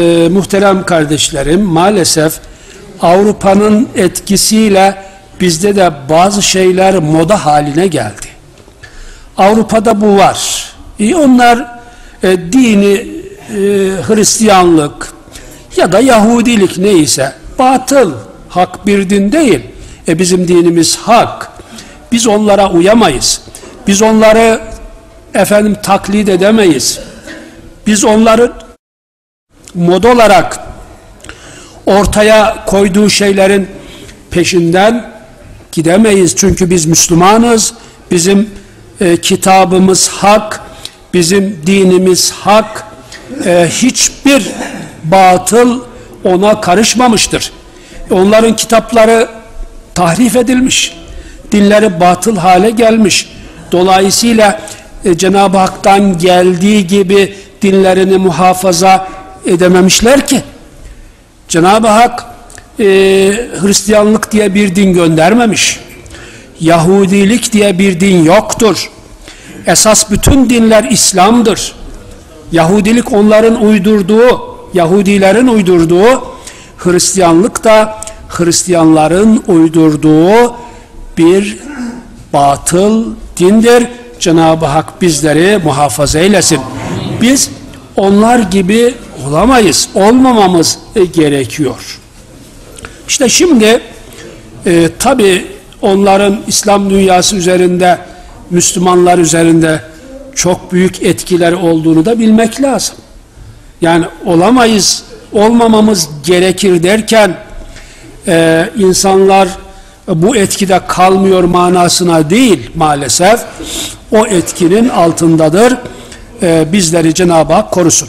Ee, muhterem kardeşlerim maalesef Avrupa'nın etkisiyle bizde de bazı şeyler moda haline geldi. Avrupa'da bu var. E, onlar e, dini e, Hristiyanlık ya da Yahudilik neyse batıl, hak bir din değil. E bizim dinimiz hak. Biz onlara uyamayız. Biz onları efendim taklit edemeyiz. Biz onları mod olarak ortaya koyduğu şeylerin peşinden gidemeyiz. Çünkü biz Müslümanız. Bizim e, kitabımız hak. Bizim dinimiz hak. E, hiçbir batıl ona karışmamıştır. Onların kitapları tahrif edilmiş. Dinleri batıl hale gelmiş. Dolayısıyla e, Cenab-ı Hak'tan geldiği gibi dinlerini muhafaza edememişler ki. Cenab-ı Hak e, Hristiyanlık diye bir din göndermemiş. Yahudilik diye bir din yoktur. Esas bütün dinler İslam'dır. Yahudilik onların uydurduğu, Yahudilerin uydurduğu, Hristiyanlık da Hristiyanların uydurduğu bir batıl dindir. Cenab-ı Hak bizleri muhafaza eylesin. Biz onlar gibi olamayız. Olmamamız e, gerekiyor. İşte şimdi e, tabi onların İslam dünyası üzerinde Müslümanlar üzerinde çok büyük etkileri olduğunu da bilmek lazım. Yani olamayız, olmamamız gerekir derken e, insanlar bu etkide kalmıyor manasına değil maalesef o etkinin altındadır. E, bizleri Cenab-ı Hak korusun.